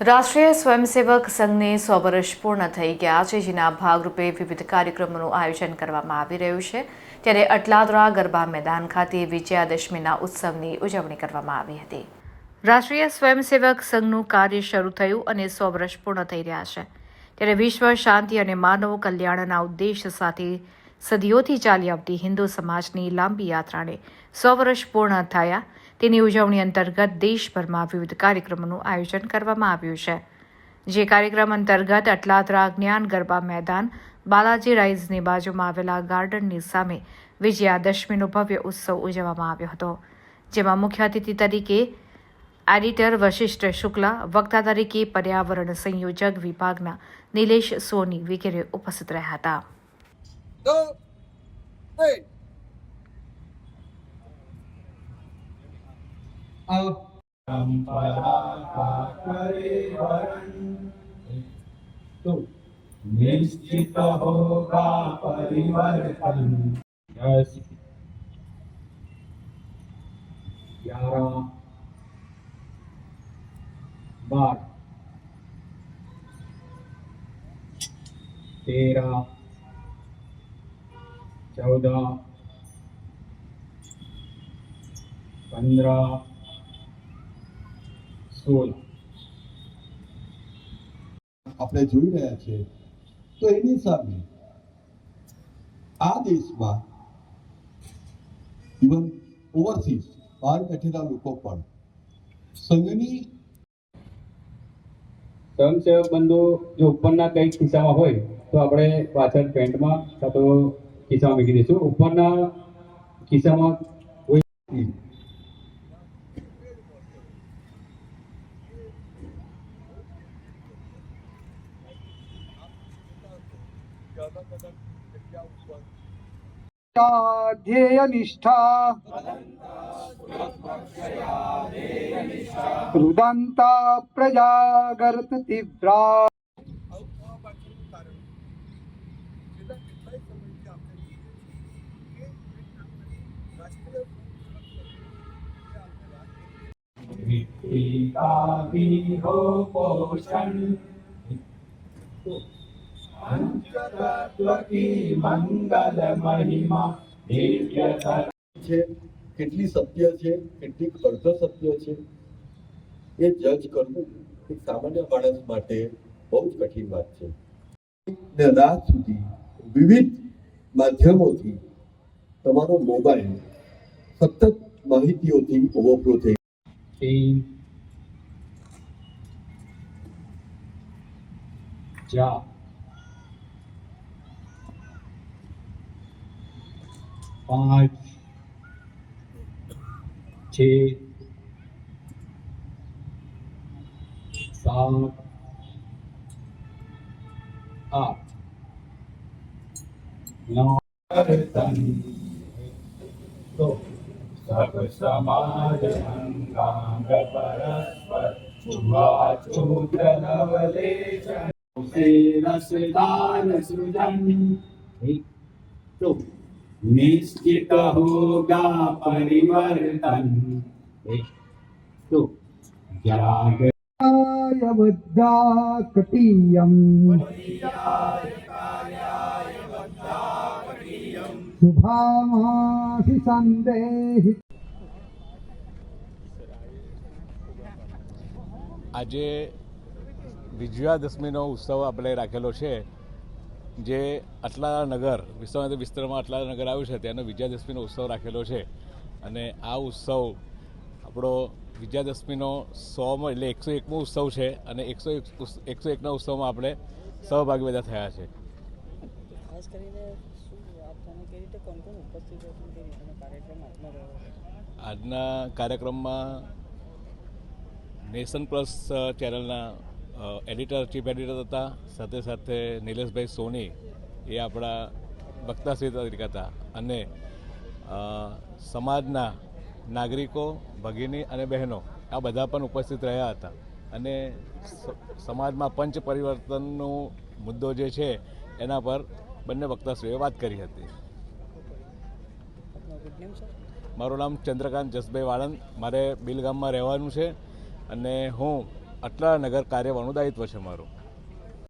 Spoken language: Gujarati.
રાષ્ટ્રીય સ્વયંસેવક સંઘને સો વર્ષ પૂર્ણ થઈ ગયા છે. જેના ભાગરૂપે વિવિધ કાર્યક્રમોનું આયોજન કરવામાં આવી રહ્યું છે. ત્યારે અટલાદરા ગરબા મેદાન ખાતે વિજયાદશમીના ઉત્સવની ઉજવણી કરવામાં આવી હતી. રાષ્ટ્રીય સ્વયંસેવક સંઘનું કાર્ય શરૂ થયું અને સો વર્ષ પૂર્ણ થઈ રહ્યા છે. ત્યારે વિશ્વ શાંતિ અને માનવ કલ્યાણના ઉદ્દેશ સાથે સદીઓથી ચાલી આવતી હિન્દુ સમાજની લાંબી યાત્રાને સો વર્ષ પૂર્ણ થયા તેની ઉજવણી અંતર્ગત દેશભરમાં વિવિધ કાર્યક્રમોનું આયોજન કરવામાં આવ્યું છે. જે કાર્યક્રમ અંતર્ગત અટલાદરા જ્ઞાન ગરબા મેદાન, બાલાજી રાઇઝની બાજુમાં આવેલા ગાર્ડનની સામે વિજયાદશમીનો ભવ્ય ઉત્સવ ઉજવવામાં આવ્યો હતો. જેમાં મુખ્ય અતિથિ તરીકે એડિટર વશિષ્ઠ શુક્લા, વક્તા તરીકે પર્યાવરણ સંયોજક વિભાગના નિલેશ સોની વગેરે ઉપસ્થિત રહ્યા હતા. तो निश्चित होगा परिवर्तन दस ग्यारह बारह तेरह चौदह पंद्रह સોળ. આપણે જોઈ રહ્યા છીએ તો એની સામે આ દેશમાં ઇવન ઓવરસીઝ બહાર બેઠેલા લોકો પણ સંઘની સ્વયંસેવક બંધુ, જો ઉપરના કંઈક ખિસ્સામાં હોય, તો આપણે પાછળ પેન્ટમાં કાં તો ખિસ્સામાં મૂકી દઈશું. ઉપરના ખિસ્સામાં કોઈ ध्येय निष्ठा रुदंता प्रजागरत तीव्रा मिट्टी का भी हो पोषण છે કેટલી સત્ય છે કેટલી અર્ધ સત્ય છે. એ જજ કરવું એક સામાન્ય માણસ માટે બહુ જ કઠિન વાત છે. રાત સુધી વિવિધ માધ્યમોથી તમારો મોબાઈલ સતત માહિતીઓથી ઓવરફ્લો થઈ तीन પાંચ છ સાત આઠ નવ તો સર્વ સમાજ અંગાંગ પરસ્પર વાચોતનવલે રસદાન સુજન એક તો निश्चित होगा परिवर्तन एक तो जाग बुद्धा कटीयम शुभामासि संदेहि આજે વિજયાદશમીનો ઉત્સવ આપણે રાખેલો છે જે અટલા નગર વિશ્વનાથ વિસ્તારમાં અટલા નગર આવ્યું છે તેનો વિજયાદશમીનો ઉત્સવ રાખેલો છે. અને આ ઉત્સવ આપણો વિજયાદશમીનો સોમાં એટલે એકસો એકમો ઉત્સવ છે અને એકસો એક એકસો એકના ઉત્સવમાં આપણે સહભાગી બધા થયા છે. ખાસ કરીને આજના કાર્યક્રમમાં નેશન પ્લસ ચેનલના એડિટર ચીફ એડિટર હતા. સાથે સાથે નિલેશભાઈ સોની એ આપણા વક્તાશ્રી તરીકે હતા. અને સમાજના નાગરિકો, ભગીની અને બહેનો આ બધા પણ ઉપસ્થિત રહ્યા હતા. અને સમાજમાં પંચ પરિવર્તનનો મુદ્દો જે છે, એના પર બંને વક્તાશ્રીઓએ વાત કરી હતી. મારું નામ ચંદ્રકાંત જસભાઈ વાળંદ. મારે બિલ ગામમાં રહેવાનું છે. અને હું આટલા નગર કાર્યવાહનું દાયિત્વ છે મારું.